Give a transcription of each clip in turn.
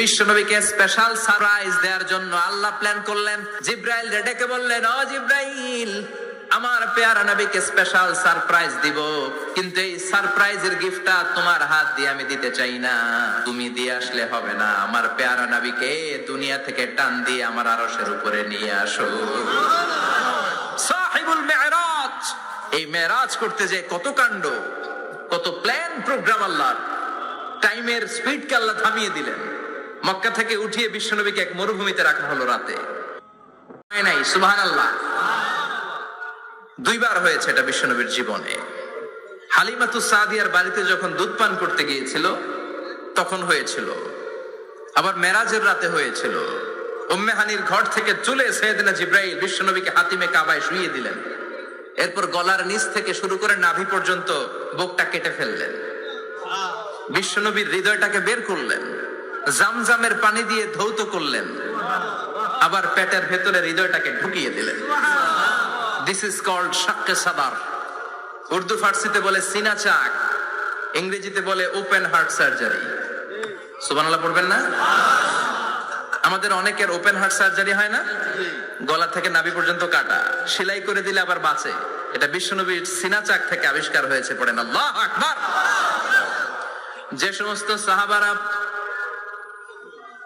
বিশ্বনবীকে special surprise দেওয়ার জন্য আল্লাহ প্ল্যান করলেন। জিব্রাইল ডেকে বললেন, ও জিব্রাইল, আমার পেয়ারা নবীকে স্পেশাল সারপ্রাইজ দিব। কিন্তু এই সারপ্রাইজের গিফটটা তোমার হাত দিয়ে আমি দিতে চাই না। তুমি দিয়ে আসলে হবে না। আমার পেয়ারা নবীকে দুনিয়া থেকে টান দিয়ে আমার আরশের উপরে নিয়ে আসো। সাহিবুল মেরাজ, এই মেরাজ করতে যে কত কাণ্ড, কত প্ল্যান প্রোগ্রাম আল্লাহ টাইমের স্পিডকে আল্লাহ থামিয়ে দিলেন। মক্কা থেকে উঠিয়ে বিশ্বনবীকে এক মরুভূমিতে রাখা হলো রাতে। নাই সুবহান আল্লাহ দুইবার হয়েছে এটা বিশ্বনবীর জীবনে। হালিমাতু সাদিয়ার বাড়িতে যখন দুধ পান করতে গিয়েছিল, তখন হয়েছিল। আবার মেরাজের রাতে হয়েছিল। উম্মে হানির ঘর থেকে চলে সৈয়দনা জিব্রাইল বিশ্বনবীকে হাতিমে কাবায় শুইয়ে দিলেন। এরপর গলার নিচ থেকে শুরু করে নাভি পর্যন্ত বুকটা কেটে ফেললেন। বিশ্বনবীর হৃদয়টাকে বের করলেন। জামজামের পানি দিয়ে ধৌত করলেন। আবার পেটের ভেতরে হৃদয়টাকে ঢুকিয়ে দিলেন। দিস ইজ কল্ড শাক্কে সাদার। উর্দু ফার্সিতে বলে সিনা চাক। ইংরেজিতে বলে ওপেন হার্ট সার্জারি। সুবহানাল্লাহ পড়বেন না? আমাদের অনেকের ওপেন হার্ট সার্জারি হয় না? গলা থেকে নাভি পর্যন্ত কাটা। সেলাই করে দিলে আবার বাঁচে। এটা বিশ্বনবীর সিনা চাক থেকে আবিষ্কার হয়েছে, পড়েন। আল্লাহ আকবার। যে সমস্ত সাহাবারা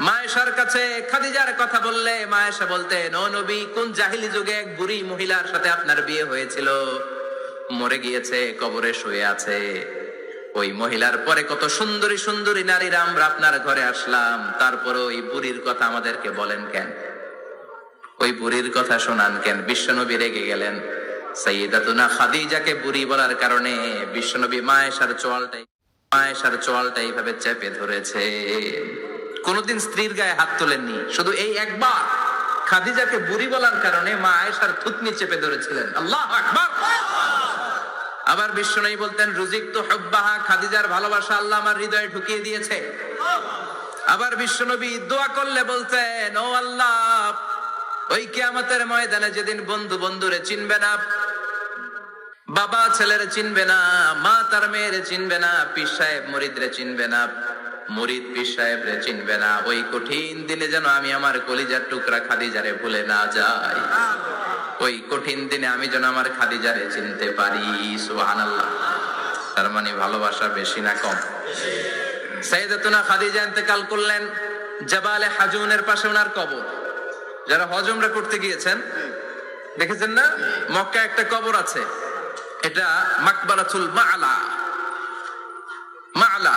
মায়েশার কাছে খাদিজার কথা বললে মায়েশা বলতেন, ও নবী, কোন জাহিলি যুগে এক বুড়ি মহিলার সাথে আপনার বিয়ে হয়েছিল? মরে গিয়েছে, কবরে শুয়ে আছে। ওই মহিলার পরে কত সুন্দরী সুন্দরী নারীরা আমরা আপনার ঘরে আসলাম। তারপরে ওই বুড়ির কথা আমাদেরকে বলেন কেন? ওই বুড়ির কথা শোনান কেন? বিশ্বনবী রেগে গেলেন। সাইয়েদাতুনা খাদিজাকে বুড়ি বলার কারণে বিশ্বনবী মায়েশার চোয়ালটাই, মায়েশার চোয়ালটা এইভাবে চেপে ধরেছে। কোনদিন স্ত্রীর গায়ে হাত তোলেননি। শুধু এই একবার। খাদিজাকে বুড়ি বলার কারণে মা আয়েশার থুতনি চেপে ধরেছিলেন। আল্লাহ আকবার। আবার বিশ্বনবী বলতেন, রুজিক তো হব্বাহা, খাদিজার ভালোবাসা আল্লাহ আমার হৃদয়ে ঢুকিয়ে দিয়েছে। আবার বিশ্বনবী দোয়া করলে বলতেন, ও আল্লাহ, ওই কিয়ামতের ময়দানে যেদিন বন্ধু বন্ধুরে চিনবে না, বাবা ছেলেরে চিনবে না, মা তার মেয়েরে চিনবে না, পীর সাহেব মরিদরে চিনবে না মরিদ পীর সাহেব রে চিনবে না। ওই কঠিন দিনে যেন আমি আমার কলিজার টুকরা খাদিজারে ভুলে না যাই। ওই কঠিন দিনে আমি যেন আমার খাদিজারে চিনতে পারি। সুবহানাল্লাহ। তার মানে ভালোবাসা বেশি না কম? সাইদাতুনা খাদিজা ইন্তেকাল করলেন জাবালে হাজুনের পাশে ওনার কবর। যারা হজমরা করতে গিয়েছেন, দেখেছেন না? মক্কা একটা কবর আছে। এটা মাকবারাতুল মাআলা মাআলা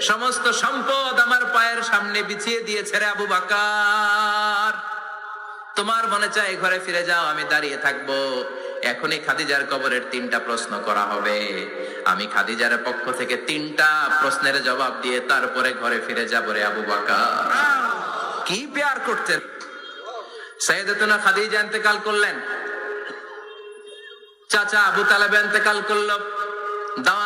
সমস্ত সম্পদ আমার পায়ের সামনে বিছিয়ে দিয়েছে রে আবু বাকার। তোমার মনে চাই ঘরে ফিরে যাও, আমি দাঁড়িয়ে থাকব। এখনই খাদিজার কবরের তিনটা প্রশ্ন করা হবে। আমি খাদিজার পক্ষ থেকে তিনটা প্রশ্নের জবাব দিয়ে তারপরে ঘরে ফিরে যাব রে আবু বাকার। কি পেয়ার করতেন সৈয়দতুনা খাদিজা ইন্তেকাল করলেন। চাচা আবু তালেব ইন্তেকাল করল। দাওয়াত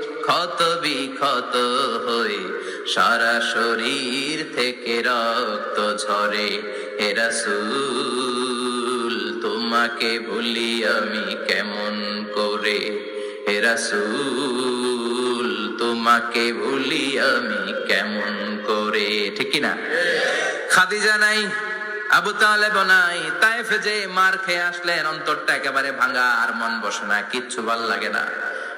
ক্ষত বিক্ষত হয়ে সারা শরীর থেকে রক্ত ঝরে। হেরাসুল তোমাকে ভুলি আমি কেমন করে? হেরাসুল তোমাকে ভুলি আমি কেমন করে? ঠিক না? খাদিজা নাই, আবু তালেব নাই তাইফে যে মার খেয়ে আসলেন, অন্তরটা একেবারে ভাঙা আর মন বসে না, কিচ্ছু ভালো লাগে না।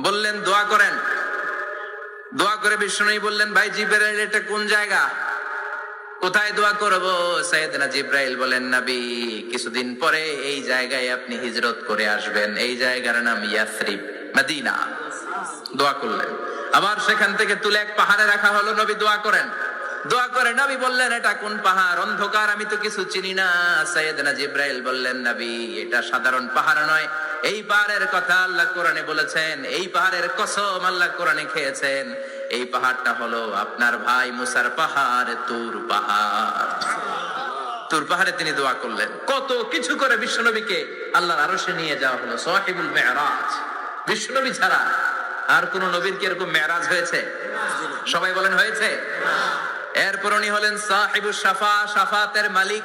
বললেন, দোয়া করেন। দোয়া করে বিশ্বনবী বললেন, ভাই জিব্রাইল, এটা কোন জায়গা? কোথায় দোয়া করব? সাইয়েদনা জিব্রাইল বলেন, নবী, কিছুদিন পরে এই জায়গায় আপনি হিজরত করে আসবেন। এই জায়গার নাম ইয়াসরিব, মদিনা। দোয়া করলেন। আবার সেখান থেকে তুলে এক পাহাড়ে রাখা হলো, নবী, দোয়া করেন। দোয়া করে, নবী বললেন, এটা কোন পাহাড়? অন্ধকার, আমি তো কিছু চিনি না। সৈয়দনা জিব্রাইল বললেন, নবী, এটা সাধারণ পাহাড় নয়। এই পাহাড়ের কথা আল্লাহ কোরআনে বলেছেন, এই পাহাড়ের কসম আল্লাহ কোরআনে খেয়েছেন। এই পাহাড়টা হলো আপনার ভাই মুসার পাহাড়, তুর পাহাড়। তুর পাহাড়ে তিনি দোয়া করলেন। কত কিছু করে বিশ্বনবীকে আল্লাহর আরশে নিয়ে যাওয়া হলো সোহাইবুল মেরাজ। বিশ্বনবী ছাড়া আর কোন নবীর কি এরকম মেরাজ হয়েছে? সবাই বলেন, হয়েছে? এরপর উনি হলেন সাহিবু সাফা, সাফাতের মালিক।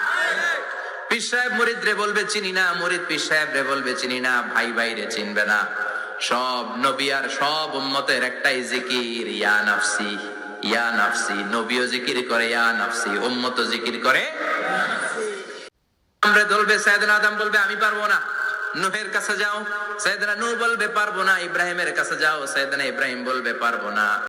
পীর সাহেব মুরিদ রে বলবে, চিনি না, মুরিদ পীর সাহেব রে বলবে, চিনি না, ভাই ভাই রে চিনবে না। সব নবী আর সব উম্মতের একটাই জিকির, ইয়া নাফসি ইয়া নাফসি। নবীও জিকির করে, ইয়া নাফসি। উম্মত জিকির করে। আমরা বলবে সাইয়েদনা আদম বলবে, আমি পারব না। নুহের কাছে যাও সাইয়েদনা নূহ বলবে, পারব না। ইব্রাহিমের কাছে যাও সাইয়েদনা ইব্রাহিম বলবে, পারব না।